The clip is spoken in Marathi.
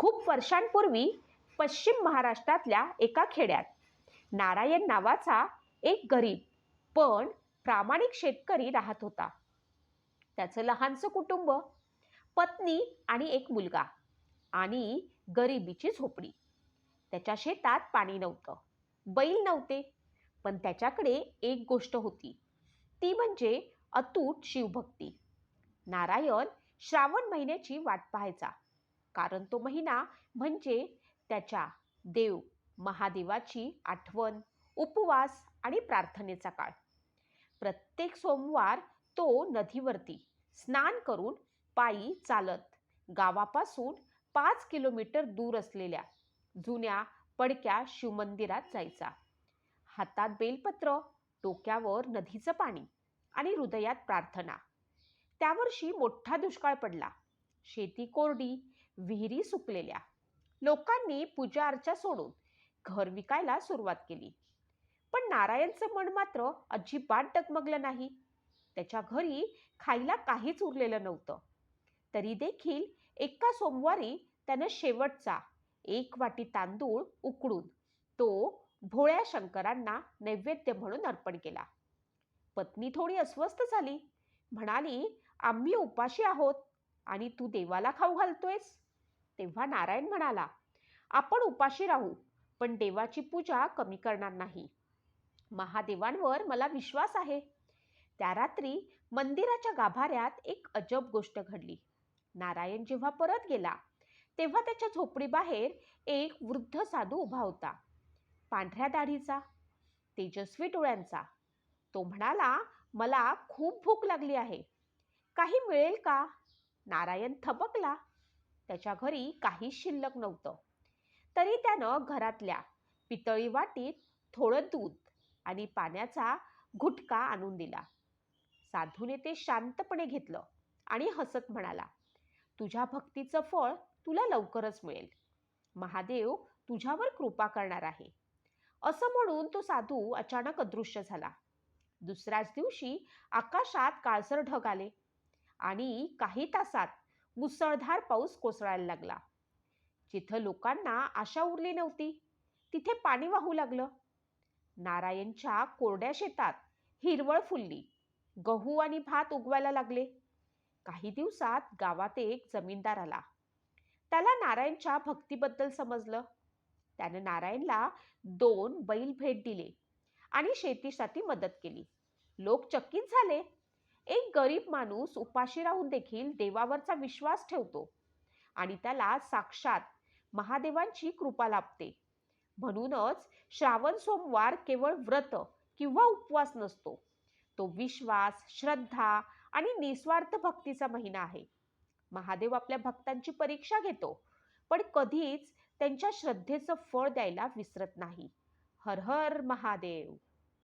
खूप वर्षांपूर्वी पश्चिम महाराष्ट्रातल्या एका खेड्यात. नारायण नावाचा एक गरीब पण प्रामाणिक शेतकरी राहत होता. त्याचं लहानसं कुटुंब पत्नी आणि एक मुलगा आणि गरिबीची झोपडी. त्याच्या शेतात पाणी नव्हतं बैल नव्हते पण त्याच्याकडे एक गोष्ट होती. ती म्हणजे अतूट शिवभक्ती. नारायण श्रावण महिन्याची वाट पाहायचा. कारण तो महिना म्हणजे त्याच्या देव महादेवाची आठवण उपवास आणि प्रार्थनेचा काळ. प्रत्येक सोमवार तो नदीवरती स्नान करून पायी चालत गावापासून पाच किलोमीटर दूर असलेल्या जुन्या पडक्या शिवमंदिरात जायचा. हातात बेलपत्र डोक्यावर नदीचं पाणी आणि हृदयात प्रार्थना. त्यावर्षी मोठा दुष्काळ पडला. शेती कोरडी विहिरी सुकलेल्या. लोकांनी पूजा अर्चा सोडून घर विकायला सुरुवात केली. पण नारायणचं मन मात्र अजिबात डगमगलं नाही. त्याच्या घरी खायला काहीच उरलेलं नव्हतं. तरी देखील एका सोमवारी त्यानं शेवटचा एक वाटी तांदूळ उकडून तो भोळ्या शंकरांना नैवेद्य म्हणून अर्पण केला. पत्नी थोडी अस्वस्थ झाली. म्हणाली आम्ही उपाशी आहोत आणि तू देवाला खाऊ घालतोयस. तेव्हा नारायण म्हणाला आपण उपाशी राहू पण देवाची पूजा कमी करणार नाही. महादेवांवर मला विश्वास आहे. त्या रात्री मंदिराच्या गाभाऱ्यात एक अजब गोष्ट घडली. नारायण जेव्हा परत गेला तेव्हा त्याच्या झोपडीबाहेर एक वृद्ध साधू उभा होता. पांढऱ्या दाढीचा तेजस्वी डोळ्यांचा. तो म्हणाला मला खूप भूक लागली आहे. काही मिळेल का? नारायण थबकला. त्याच्या घरी काही शिल्लक नव्हतं. तरी त्यानं घरातल्या पितळी वाटीत थोडं दूध आणि पाण्याचा घुटका आणून दिला. साधूने ते शांतपणे घेतलं आणि हसत म्हणाला तुझ्या भक्तीचं फळ तुला लवकरच मिळेल. महादेव तुझ्यावर कृपा करणार आहे. असं म्हणून तो साधू अचानक अदृश्य झाला. दुसऱ्याच दिवशी आकाशात काळसर ढग आले आणि काही तासात मुसळधार पाऊस कोसळायला लागला. जिथं लोकांना आशा उरली नव्हती तिथे पाणी वाहू लागलं. नारायणच्या कोरड्या शेतात हिरवळ फुलली. गहू आणि भात उगवायला लागले. काही दिवसात गावात एक जमीनदार आला. त्याला नारायणच्या भक्तीबद्दल समजलं. त्यानं नारायणला दोन बैल भेट दिले आणि शेतीसाठी मदत केली. लोक चकित झाले. एक गरीब माणूस उपाशी राहून देखील देवावरचा विश्वास ठेवतो आणि त्याला साक्षात महादेवांची कृपा लाभते. म्हणूनच श्रावण सोमवार केवळ व्रत किंवा उपवास नसतो. तो विश्वास श्रद्धा आणि निस्वार्थ भक्तीचा महिना आहे. महादेव आपल्या भक्तांची परीक्षा घेतो पण कधीच त्यांच्या श्रद्धेचं फळ द्यायला विसरत नाही. हर हर महादेव!